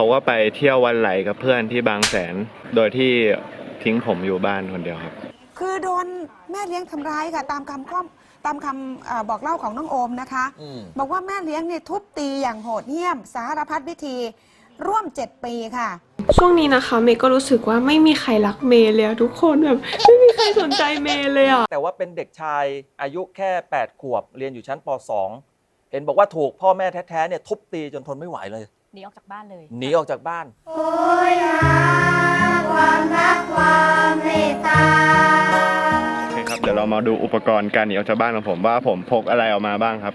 เขาก็ไปเที่ยววันไหลกับเพื่อนที่บางแสน โดยที่ทิ้งผมอยู่บ้านคนเดียวครับ คือโดนแม่เลี้ยงทำร้ายค่ะ ตามคำข้อมตามคำเออบอกเล่าของน้องโอมนะคะ อืม บอกว่าแม่เลี้ยงเนี่ยทุบตีอย่างโหดเหี้ยม สารพัดวิธีร่วม 7 ปีค่ะ ช่วงนี้นะคะเมย์ก็รู้สึกว่าไม่มีใครรักเมย์เลยอะทุกคนแบบไม่มีใครสนใจเมย์เลยอะแต่ว่าเป็นเด็กชายอายุแค่ 8 ขวบ เรียนอยู่ชั้นป .2 เห็นบอกว่าถูกพ่อแม่แท้ๆเนี่ยทุบตีจนทนไม่ไหวเลย หนีออกจากบ้านเลยหนีออกจากบ้านโอเคครับเดี๋ยวเรามาดูอุปกรณ์การหนีออกจากบ้านของผมว่าผมพกอะไรออกมาบ้างครับ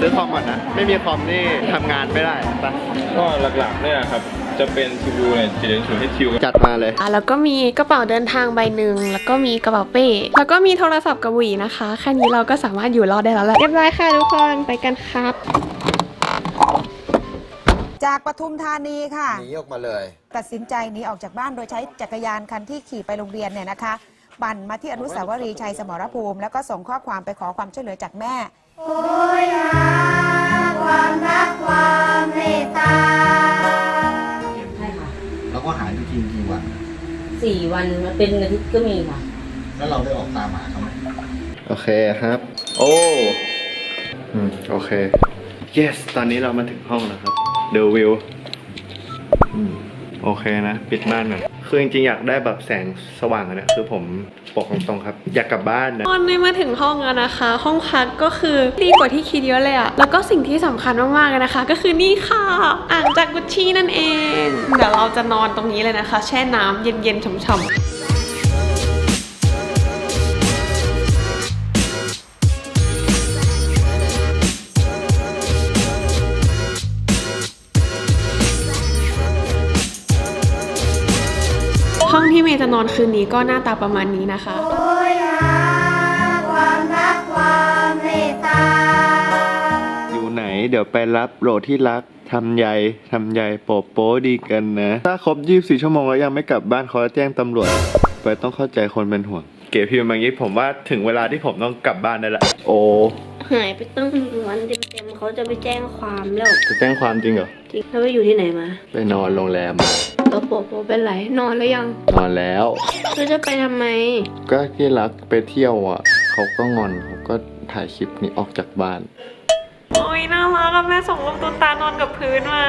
ซื้อคอมก่อนนะ ไม่มีคอมนี่ทำงานไม่ได้ปะก็หลักๆเนี่ยครับ จะเป็น CPU เนี่ย7 0 HQ จัดมาเลย อะแล้วก็มีกระเป๋าเดินทางใบหนึ่งแล้วก็มีกระเป๋าเป้แล้วก็มีโทรศัพท์กับหวีนะคะแค่นี้เราก็สามารถอยู่รอดได้แล้วแหละเรียบร้อยค่ะทุกคนไปกันครับ จากปทุมธานีค่ะ หนีออกมาเลย ตัดสินใจหนีออกจากบ้านโดยใช้จักรยานคันที่ขี่ไปโรงเรียนเนี่ยนะคะปั่นมาที่อนุสาวรีย์ชัยสมรภูมิ แล้วก็ส่งข้อความไปขอความช่วยเหลือจากแม่ใช่ค่ะแล้วก็หายไปทีกี่วันสี่วันมาเป็นอาทิตย์ก็มีค่ะ แล้วเราได้ออกตามหาเขาไหมโอเคครับ โอ้ อืม โอเค yes ตอนนี้เรามาถึงห้องแล้วครับ The View อืมโอเคนะ ปิดม่านหน่อยคือจริงๆอยากได้แบบแสงสว่างอะเนี่ยคือผมบอกตรงๆครับ อยากกลับบ้านนะตอนนี้มาถึงห้องแล้วนะคะ ห้องพักก็คือดีกว่าที่คิดเยอะเลยอะแล้วก็สิ่งที่สำคัญมากๆเลยนะคะ ก็คือนี่ค่ะอ่างจากกุชชี่นั่นเอง เดี๋ยวเราจะนอนตรงนี้เลยนะคะ แช่น้ำเย็นๆฉ่ำๆ ห้องที่เมย์จะนอนคืนนี้ก็หน้าตาประมาณนี้นะคะ อยู่ไหนเดี๋ยวไปรับโหลที่รักทำใยทำใยโปะโป๊ดีกันนะ ถ้าครบ 24 ชั่วโมงแล้วยังไม่กลับบ้านเขาจะแจ้งตำรวจ ไปต้องเข้าใจคนเป็นห่วง เก๋พิมพ์มาอย่างนี้ผมว่าถึงเวลาที่ผมต้องกลับบ้านได้ละ โอ้หายไปตั้งวันเต็มๆเขาจะไปแจ้งความแล้ว จะแจ้งความจริงเหรอจริงแล้วไปอยู่ที่ไหนมา ไปนอนโรงแรมมา แล้วโปโปเป็นไรนอนแล้วยังนอนแล้ว แล้วจะไปทำไม ก็ที่รักไปเที่ยวอะ เขาก็งอนเขาก็ถ่ายคลิปนี้ออกจากบ้านโอ้ย น่ารักอะแม่ส่งรูปตุ๊กตานอนกับพื้นมา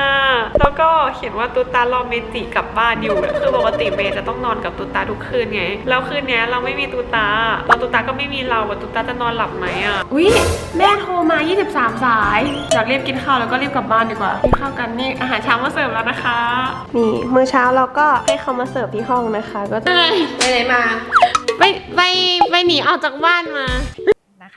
แล้วก็เขียนว่าตุ๊กตารอเมจิกลับบ้านอยู่ คือปกติเมย์จะต้องนอนกับตุ๊กตาทุกคืนไง แล้วคืนเนี้ยเราไม่มีตุ๊กตาเราตุ๊กตาก็ไม่มีเราอะตุ๊กตาจะนอนหลับไหมอะอุ้ยแม่โทรมา 23 สายเดี๋ยวรีบกินข้าวแล้วก็รีบกลับบ้านดีกว่ากินข้าวกันนี่อาหารเช้ามาเสิร์ฟแล้วนะคะ นี่มื้อเช้าเราก็ให้เขามาเสิร์ฟที่ห้องนะคะ ก็จะไปไหนมาไปไปไปหนีออกจากบ้านมา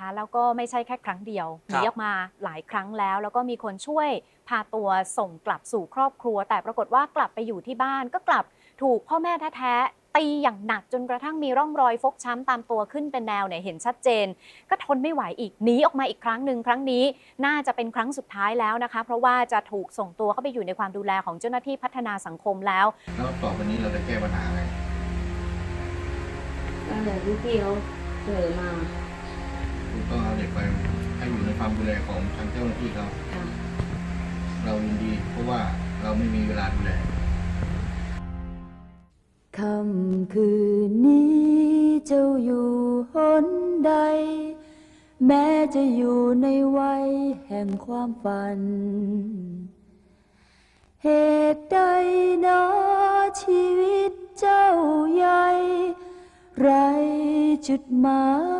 นะคะแล้วก็ไม่ใช่แค่ครั้งเดียวหครับนีออกมาหลายครั้งแล้ว แล้วก็มีคนช่วยพาตัวส่งกลับสู่ครอบครัว แต่ปรากฏว่ากลับไปอยู่ที่บ้านก็กลับถูกพ่อแม่แท้ๆตีอย่างหนักจนกระทั่งมีร่องรอยฟกช้ำตามตัวขึ้นเป็นแนวเนี่ยเห็นชัดเจน ก็ทนไม่ไหวอีกหนีออกมาอีกครั้งหนึ่งครั้งนี้ น่าจะเป็นครั้งสุดท้ายแล้วนะคะ เพราะว่าจะถูกส่งตัวเข้าไปอยู่ในความดูแลของเจ้าหน้าที่พัฒนาสังคมแล้วแล้วต่อไปนี้เราจะแก้ปัญหาไงตั้งแต่ที่พี่เขาเสนอมา ความดูแลของทางเจ้าหน้าที่เขาค่ะเรายินดี เพราะว่าเราไม่มีเวลาดูแล ค่ำคืนนี้เจ้าอยู่หนใด แม้จะอยู่ในวัยแห่งความฝัน เหตุใดหนอชีวิตเจ้าใหญ่ ไรจุดหมาย